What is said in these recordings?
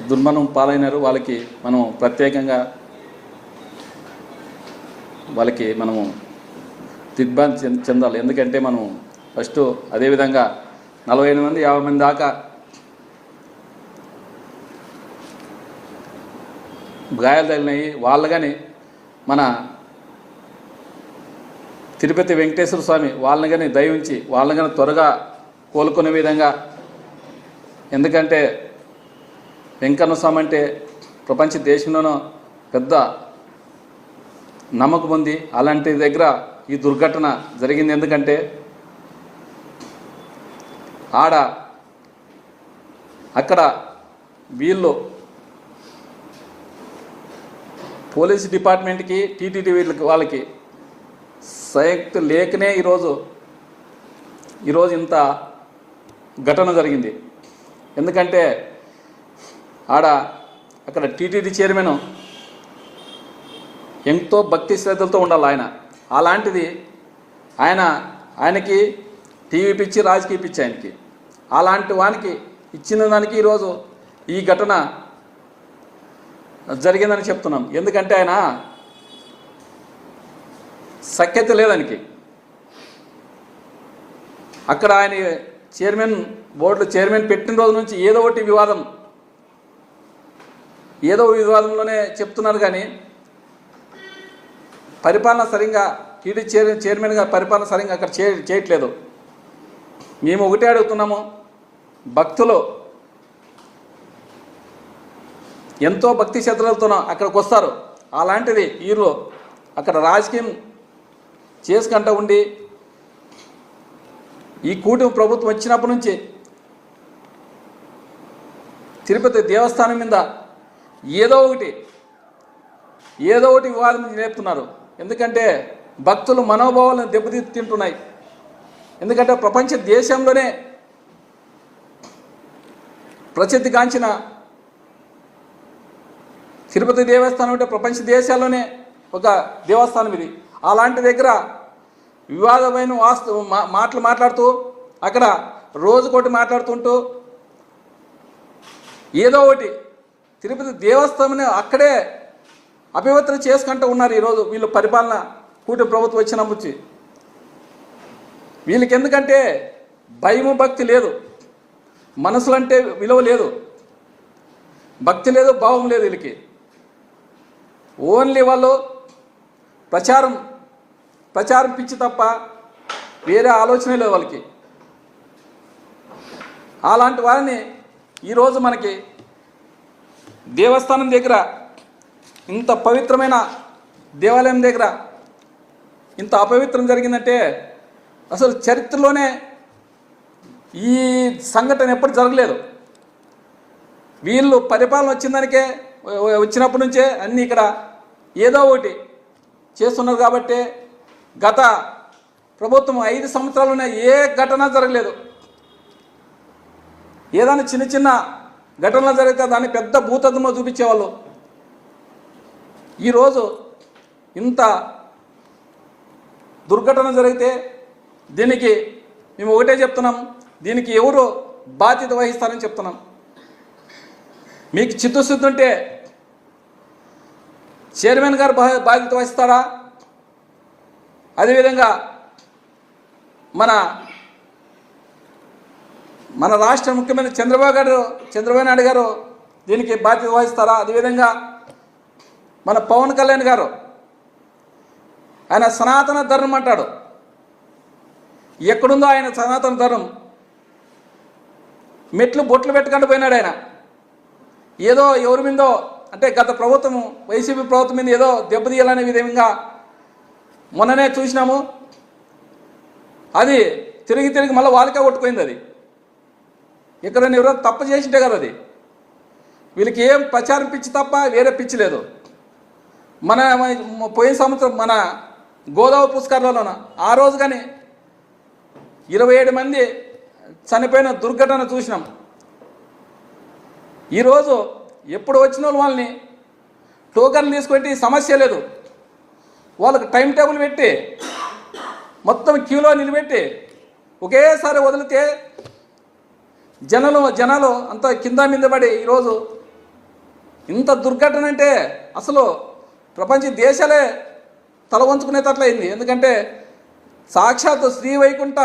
దుర్మరణం పాలైనారు. వాళ్ళకి మనం ప్రత్యేకంగా వాళ్ళకి మనము దిగ్భ్రాంతి చెంద- చెందాలి. ఎందుకంటే మనం ఫస్ట్ అదేవిధంగా నలభై ఎనిమిది మంది యాభై మంది దాకా గాయాలు తగిలినాయి. వాళ్ళు కానీ మన తిరుపతి వెంకటేశ్వర స్వామి వాళ్ళని కానీ దయవుంచి వాళ్ళని కానీ త్వరగా కోలుకునే విధంగా ఎందుకంటే వెంకన్న స్వామి అంటే ప్రపంచ దేశంలోనూ పెద్ద నమ్మకం ఉంది. అలాంటి దగ్గర ఈ దుర్ఘటన జరిగింది. ఎందుకంటే ఆడ అక్కడ వీళ్ళు పోలీస్ డిపార్ట్మెంట్కి టీటీడీ వీళ్ళకి వాళ్ళకి సంయుక్త లేకనే ఈరోజు ఈరోజు ఇంత ఘటన జరిగింది. ఎందుకంటే ఆడ అక్కడ టీటీడీ చైర్మన్ ఎంతో భక్తి శ్రద్ధలతో ఉండాలి ఆయన. అలాంటిది ఆయన ఆయనకి టీవీ పిచ్చి రాజకీయ పిచ్చి ఆయనకి. అలాంటి వానికి ఇచ్చిన దానికి ఈరోజు ఈ ఘటన జరిగిందని చెప్తున్నాం. ఎందుకంటే ఆయన సఖ్యత లేదానికి అక్కడ ఆయన చైర్మన్ బోర్డులో చైర్మన్ పెట్టిన రోజు నుంచి ఏదో ఒకటి వివాదం ఏదో వివాదంలోనే చెప్తున్నారు కానీ పరిపాలన సరిగ్గా టీడీ చైర్ చైర్మన్గా పరిపాలన సరిగ్గా అక్కడ చే చేయట్లేదు. మేము ఒకటే అడుగుతున్నాము భక్తులు ఎంతో భక్తి శ్రద్ధలతో అక్కడికి వస్తారు. అలాంటిది వీళ్ళు అక్కడ రాజకీయం చేసుకుంటూ ఉండి ఈ కూటమి ప్రభుత్వం వచ్చినప్పటి నుంచి తిరుపతి దేవస్థానం మీద ఏదో ఒకటి ఏదో ఒకటి వివాదం నేర్పుతున్నారు. ఎందుకంటే భక్తులు మనోభావాలను దెబ్బతింటున్నాయి ఎందుకంటే ప్రపంచ దేశంలోనే ప్రసిద్ధిగాంచిన తిరుపతి దేవస్థానం అంటే ప్రపంచ దేశాల్లోనే ఒక దేవస్థానం ఇది. అలాంటి దగ్గర వివాదమైన వాస్తు మా- మాటలు మాట్లాడుతూ అక్కడ రోజుకోటి మాట్లాడుతుంటూ ఏదో ఒకటి తిరుపతి దేవస్థానం అక్కడే అభివృద్ధి చేసుకుంటూ ఉన్నారు ఈరోజు వీళ్ళు పరిపాలన కూటమి ప్రభుత్వం వచ్చినప్పుడు వీళ్ళకి ఎందుకంటే భయము భక్తి లేదు. మనసులు అంటే విలువ లేదు. భక్తి లేదు భావం లేదు వీళ్ళకి. ఓన్లీ వాళ్ళు ప్రచారం ప్రచారం పిచ్చి తప్ప వేరే ఆలోచన లేదు వాళ్ళకి. అలాంటి వారిని ఈరోజు మనకి దేవస్థానం దగ్గర ఇంత పవిత్రమైన దేవాలయం దగ్గర ఇంత అపవిత్రం జరిగిందంటే అసలు చరిత్రలోనే ఈ సంఘటన ఎప్పుడు జరగలేదు. వీళ్ళు పరిపాలన వచ్చిందానికే వచ్చినప్పటి నుంచే అన్నీ ఇక్కడ ఏదో ఒకటి చేస్తున్నారు కాబట్టి గత ప్రభుత్వం ఐదు సంవత్సరాలునే ఏ ఘటన జరగలేదు. ఏదైనా చిన్న చిన్న ఘటనలు జరిగితే దాన్ని పెద్ద భూతత్వంలో చూపించేవాళ్ళు. ఈరోజు ఇంత దుర్ఘటన జరిగితే దీనికి మేము ఒకటే చెప్తున్నాం దీనికి ఎవరు బాధ్యత వహిస్తారని చెప్తున్నాం. మీకు చిత్తశుద్ధి ఉంటే చైర్మన్ గారు బా- బాధ్యత వహిస్తారా అదేవిధంగా మన మన రాష్ట్ర ముఖ్యమంత్రి చంద్రబాబు గారు చంద్రబాబు నాయుడు గారు దీనికి బాధ్యత వహిస్తారా? అదేవిధంగా మన పవన్ కళ్యాణ్ గారు ఆయన సనాతన ధర్మం అంటాడు. ఎక్కడుందో ఆయన సనాతన ధర్మం. మెట్లు బొట్లు పెట్టుకుంటూ పోయినాడు ఆయన. ఏదో ఎవరి మీదో అంటే గత ప్రభుత్వం వైసీపీ ప్రభుత్వం మీద ఏదో దెబ్బతీయాలనే విధంగా మొన్ననే చూసినాము. అది తిరిగి తిరిగి మళ్ళీ వాళ్ళకే కొట్టుకుపోయింది అది. ఇక్కడ ఎవరో తప్పు చేసింటే కదా అది. వీళ్ళకి ఏం ప్రచారం పిచ్చి తప్ప వేరే పిచ్చి లేదు. మన పోయిన సంవత్సరం మన గోదావరి పుష్కరాలలోన ఆ రోజు కానీ ఇరవై ఏడు మంది చనిపోయిన దుర్ఘటన చూసినాం. ఈరోజు ఎప్పుడు వచ్చిన వాళ్ళు వాళ్ళని టోకన్లు తీసుకుంటే సమస్య లేదు. వాళ్ళకి టైం టేబుల్ పెట్టి మొత్తం క్యూలో నిలబెట్టి ఒకేసారి వదిలితే జనాలు జనాలు అంత కింద మీద పడి ఈరోజు ఇంత దుర్ఘటన అంటే అసలు ప్రపంచ దేశాలే తల వంచుకునేటట్లయింది. ఎందుకంటే సాక్షాత్ శ్రీ వైకుంఠ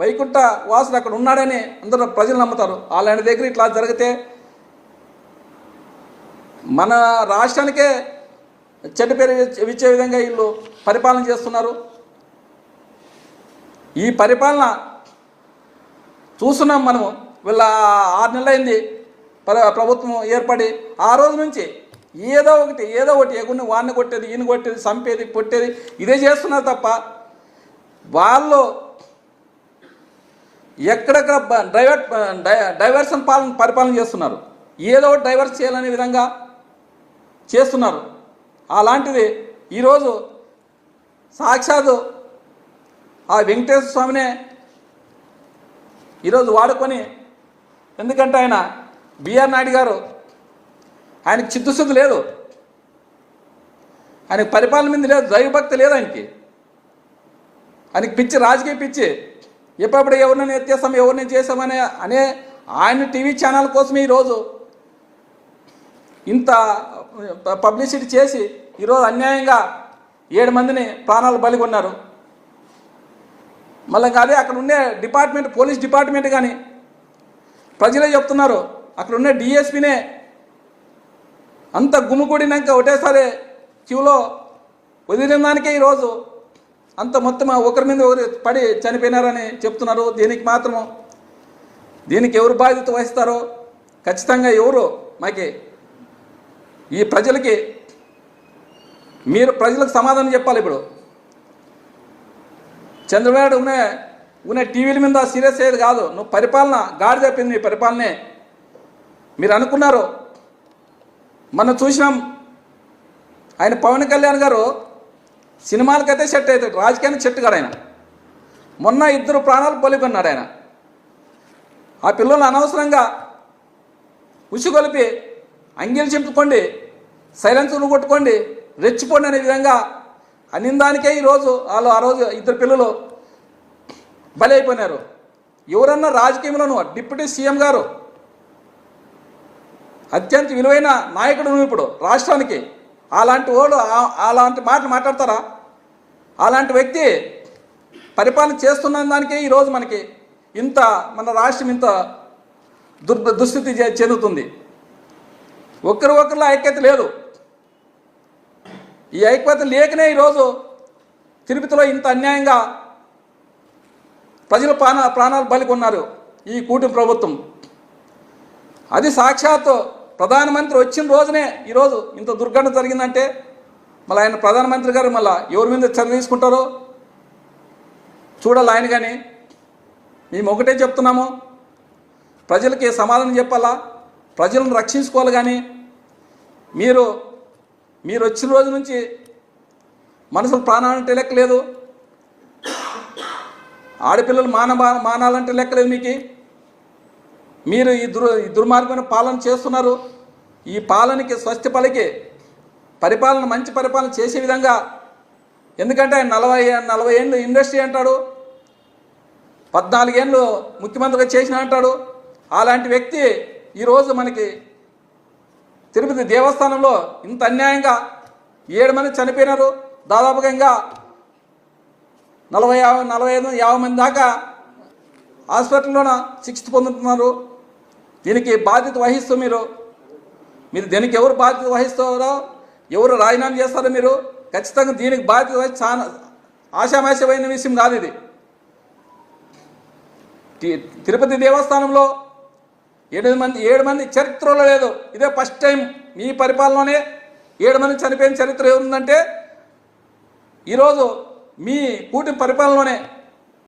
వైకుంఠ వాసుడు అక్కడ ఉన్నాడని అందరూ ప్రజలు నమ్ముతారు. అలాంటి దగ్గర ఇట్లా జరిగితే మన రాష్ట్రానికే చెడ్డ పేరు ఇచ్చే విధంగా వీళ్ళు పరిపాలన చేస్తున్నారు. ఈ పరిపాలన చూస్తున్నాం మనము. వీళ్ళ ఆరు నెలలైంది. ప్రభుత్వం ఏర్పడి ఆ రోజు నుంచి ఏదో ఒకటి ఏదో ఒకటి ఎగుడిని వాడిని కొట్టేది ఈయన కొట్టేది చంపేది కొట్టేది ఇదే చేస్తున్నారు తప్ప వాళ్ళు ఎక్కడెక్కడ బ- డైవర్ట్ డైవర్షన్ పాలన పరిపాలన చేస్తున్నారు. ఏదో ఒకటి డైవర్స్ చేయాలనే విధంగా చేస్తున్నారు. అలాంటిది ఈరోజు సాక్షాత్ ఆ వెంకటేశ్వర స్వామినే ఈరోజు వాడుకొని ఎందుకంటే ఆయన బిఆర్ నాయుడు గారు. ఆయనకి చిత్తశుద్ధి లేదు. ఆయనకు పరిపాలన మీద లేదు దైవభక్తి లేదు ఆయనకి. ఆయనకి పిచ్చి రాజకీయ పిచ్చి. ఎప్పుడప్పుడు ఎవరినైనా ఎత్తేస్తాం ఎవరిని చేసామనే అనే ఆయన టీవీ ఛానల్ కోసం ఈరోజు ఇంత పబ్లిసిటీ చేసి ఈరోజు అన్యాయంగా ఏడు మందిని ప్రాణాలు బలిగొన్నారు మళ్ళీ ఇంకా అదే అక్కడ ఉండే డిపార్ట్మెంట్ పోలీస్ డిపార్ట్మెంట్ కానీ ప్రజలే చెప్తున్నారు అక్కడ ఉన్న డిఎస్పీనే అంత గుమ్ముకూడినాక ఒకటేసారి క్యూలో వదిలిన దానికే ఈరోజు అంత మొత్తం ఒకరి మీద ఒకరు పడి చనిపోయినారని చెప్తున్నారు. దీనికి మాత్రము దీనికి ఎవరు బాధ్యత వహిస్తారో ఖచ్చితంగా ఎవరు మాకి ఈ ప్రజలకి మీరు ప్రజలకు సమాధానం చెప్పాలి ఇప్పుడు. చంద్రబాబు ఉన్న టీవీల మీద సీరియస్ అయ్యేది కాదు. నువ్వు పరిపాలన గాడి చెప్పింది మీ పరిపాలనే. మీరు అనుకున్నారు. మనం చూసినాం. ఆయన పవన్ కళ్యాణ్ గారు సినిమాలకైతే సెట్ అవుతాడు. రాజకీయానికి సెట్ కాడు ఆయన. మొన్న ఇద్దరు ప్రాణాలు పొలికొన్నాడు ఆయన. ఆ పిల్లలు అనవసరంగా ఉసిగొలిపి అంగీలు చెప్పుకోండి సైలెన్సులు కొట్టుకోండి రెచ్చిపోండి అనే విధంగా అనిందానికే ఈరోజు వాళ్ళు ఆ రోజు ఇద్దరు పిల్లలు బలైపోయినారు. ఎవరన్నా రాజకీయంలో నువ్వు డిప్యూటీ సీఎం గారు అత్యంత విలువైన నాయకుడు నువ్వు ఇప్పుడు రాష్ట్రానికి. అలాంటి వాళ్ళు అలాంటి మాటలు మాట్లాడతారా? అలాంటి వ్యక్తి పరిపాలన చేస్తున్న దానికే ఈరోజు మనకి ఇంత మన రాష్ట్రం ఇంత దుర్ దుస్థితి చెందుతుంది. ఒకరి ఒకరిలో ఐక్యత లేదు. ఈ ఐక్యత లేకనే ఈరోజు తిరుపతిలో ఇంత అన్యాయంగా ప్రజల ప్రాణ ప్రాణాలు బలికొన్నారు ఈ కూటమి ప్రభుత్వం. అది సాక్షాత్తు ప్రధానమంత్రి వచ్చిన రోజునే ఈరోజు ఇంత దుర్ఘటన జరిగిందంటే మళ్ళీ ఆయన ప్రధానమంత్రి గారు మళ్ళీ ఎవరి మీద చర్య తీసుకుంటారో చూడాలి ఆయన కానీ మేము ఒకటే చెప్తున్నాము ప్రజలకి సమాధానం చెప్పాలా? ప్రజలను రక్షించుకోవాలి కానీ మీరు మీరు వచ్చిన రోజు నుంచి మనసులు ప్రాణాలంటే లెక్కలేదు ఆడపిల్లలు మాన మానాలంటే లెక్కలేదు మీకు? మీరు ఈ దుర్ ఈ దుర్మార్గమైన పాలన చేస్తున్నారు. ఈ పాలనకి స్వస్తి పలికి పరిపాలన మంచి పరిపాలన చేసే విధంగా. ఎందుకంటే ఆయన నలభై నలభై ఏళ్ళు ఇండస్ట్రీ అంటాడు. పద్నాలుగేళ్ళు ముఖ్యమంత్రిగా చేసిన అంటాడు. అలాంటి వ్యక్తి ఈరోజు మనకి తిరుపతి దేవస్థానంలో ఇంత అన్యాయంగా ఏడు మంది చనిపోయినారు. దాదాపుగా ఇంకా నలభై యాభై నలభై ఐదు యాభై మంది దాకా హాస్పిటల్లోన చికిత్స పొందుతున్నారు. దీనికి బాధ్యత వహిస్తూ మీరు. మీరు దీనికి ఎవరు బాధ్యత వహిస్తారో ఎవరు రాజీనామా చేస్తారో మీరు ఖచ్చితంగా దీనికి బాధ్యత వహించి చాలా ఆశామాశమైన విషయం కాదు ఇది. తిరుపతి దేవస్థానంలో ఏడు మంది ఏడు మంది చరిత్రలో లేదు. ఇదే ఫస్ట్ టైం మీ పరిపాలనలోనే ఏడు మంది చనిపోయిన చరిత్ర ఏముందంటే ఈరోజు మీ కూటమి పరిపాలనలోనే